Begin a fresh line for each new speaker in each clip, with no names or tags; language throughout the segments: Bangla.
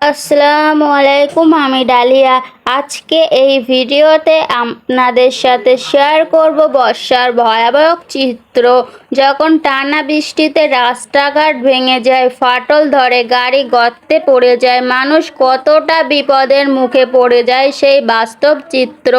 আসসালামু আলাইকুম আমি ডালিয়া। আজকে এই ভিডিওতে আপনাদের সাথে শেয়ার করব বর্ষার ভয়াবহ চিত্র। যখন টানা বৃষ্টিতে রাস্তাঘাট ভেঙে যায়, ফাটল ধরে, গাড়ি গর্তে পড়ে যায়, মানুষ কতটা বিপদের মুখে পড়ে যায় সেই বাস্তব চিত্র।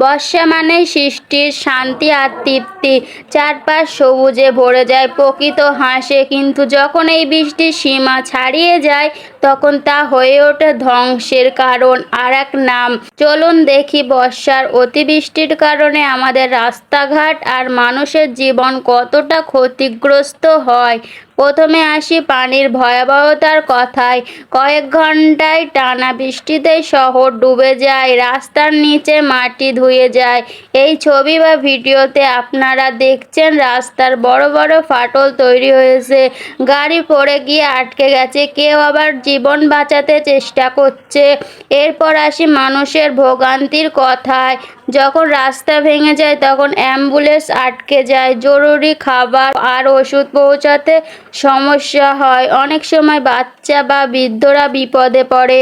বর্ষা মানেই সৃষ্টির শান্তি আর তৃপ্তি। চারপাশ সবুজে ভরে যায়, প্রকৃত হাসে। কিন্তু যখন এই বৃষ্টির সীমা ছাড়িয়ে যায়, তখন তা হয়ে ওঠে ধ্বংসের কারণ। আর এক নাম, চলুন দেখি বর্ষার অতিবৃষ্টির কারণে আমাদের রাস্তাঘাট আর মানুষের জীবন কতটা ক্ষতিগ্রস্ত হয়। প্রথমে আসি পানির ভয়াবহতার কথায়। কয়েক ঘন্টায় টানা বৃষ্টিতে শহর ডুবে যায়, রাস্তার নিচে মাটি ধুয়ে যায়। এই ছবি বা ভিডিওতে আপনারা দেখছেন রাস্তার বড় বড় ফাটল তৈরি হয়েছে। গাড়ি পড়ে গিয়ে আটকে গেছে, কেউ আবার জীবন বাঁচাতে চেষ্টা করছে। এরপর আসি মানুষের ভোগান্তির কথায়। যখন রাস্তা ভেঙে যায়, তখন অ্যাম্বুলেন্স আটকে যায়। জরুরি খাবার আর ওষুধ পৌঁছাতে সমস্যা হয়। অনেক সময় বাচ্চা বা বৃদ্ধরা বিপদে পড়ে।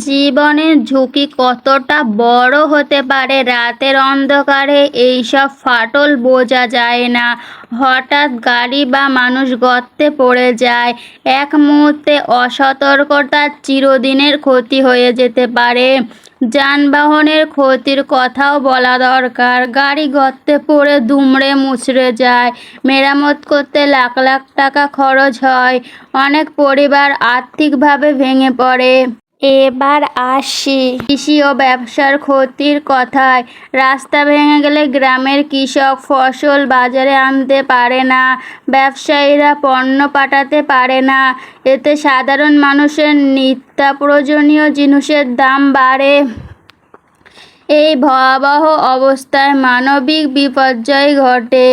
জীবনের ঝুঁকি কতটা বড় হতে পারে? রাতের অন্ধকারে এইসব ফাটল বোঝা যায় না। হঠাৎ গাড়ি বা মানুষ গর্তে পড়ে যায়। এক মুহূর্তে অসতর্কতার চিরদিনের ক্ষতি হয়ে যেতে পারে। যানবাহনের ক্ষতির কথাও বলা দরকার। গাড়ি গর্তে পড়ে দুমড়ে মুচড়ে যায়। মেরামত করতে লাখ লাখ টাকা খরচ হয়। অনেক পরিবার আর্থিকভাবে ভেঙে পড়ে। এবার আসি। কৃষি ও ব্যবসার ক্ষতির কথায় রাস্তা ভেঙে গেলে গ্রামের কৃষক ফসল বাজারে আনতে পারে না, ব্যবসায়ীরা পণ্য পাঠাতে পারে না। এতে সাধারণ মানুষের নিত্য প্রয়োজনীয় জিনিসের দাম বাড়ে। এই ভয়াবহ অবস্থায় মানবিক বিপর্যয় ঘটে।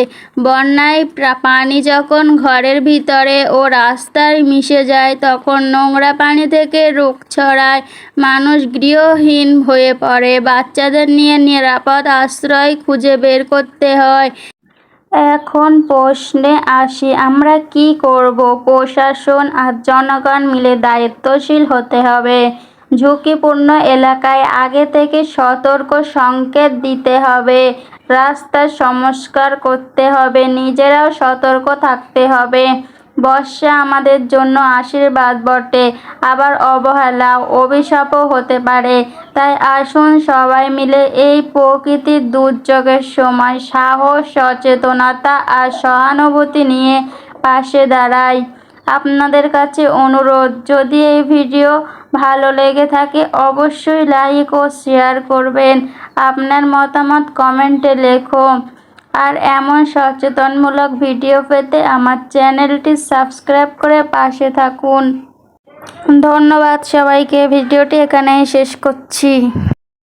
বন্যায় পানি যখন ঘরের ভিতরে ও রাস্তায় মিশে যায়, তখন নোংরা পানি থেকে রোগ ছড়ায়। মানুষ গৃহহীন হয়ে পড়ে। বাচ্চাদের নিয়ে নিরাপদ আশ্রয় খুঁজে বের করতে হয়। এখন প্রশ্নে আসি, আমরা কি করব? প্রশাসন আর জনগণ মিলে দায়িত্বশীল হতে হবে। ঝুঁকিপূর্ণ এলাকায় আগে থেকে সতর্ক সংকেত দিতে হবে। রাস্তা সংস্কার করতে হবে, নিজেরাও সতর্ক থাকতে হবে। বর্ষা আমাদের জন্য আশীর্বাদ বটে, আবার অবহেলা, অভিশাপও হতে পারে। তাই আসুন সবাই মিলে এই প্রকৃতির দুর্যোগের সময় সাহস, সচেতনতা আর সহানুভূতি নিয়ে পাশে দাঁড়াই। আপনাদের কাছে অনুরোধ, যদি এই ভিডিও ভালো লেগে থাকে, অবশ্যই লাইক ও শেয়ার করবেন। আপনার মতামত কমেন্টে লেখো আর এমন সচেতনমূলক ভিডিও পেতে আমার চ্যানেলটি সাবস্ক্রাইব করে পাশে থাকুন। ধন্যবাদ সবাইকে, ভিডিওটি এখানেই শেষ করছি।